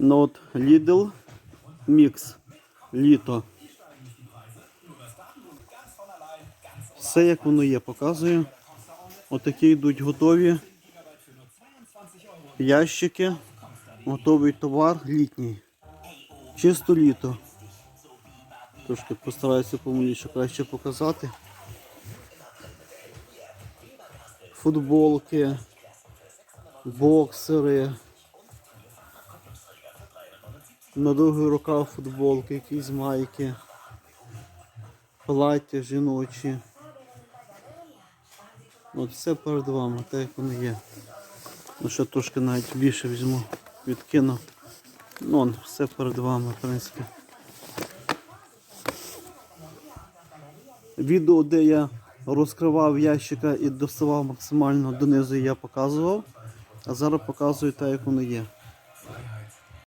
Ну от Lidl Mix літо. Все як воно є, показую. Отакі йдуть готові ящики. Готовий товар літній. Чисто літо. Трошки постараюся помиліше краще показати. Футболки, боксери. На довгий рукав футболки, якісь майки, плаття жіночі. От все перед вами, так як воно є. Ну ще трошки навіть більше візьму, відкину. Ну, он, все перед вами, в принципі. Відео, де я розкривав ящика і доставав максимально донизу, я показував. А зараз показую так, як воно є.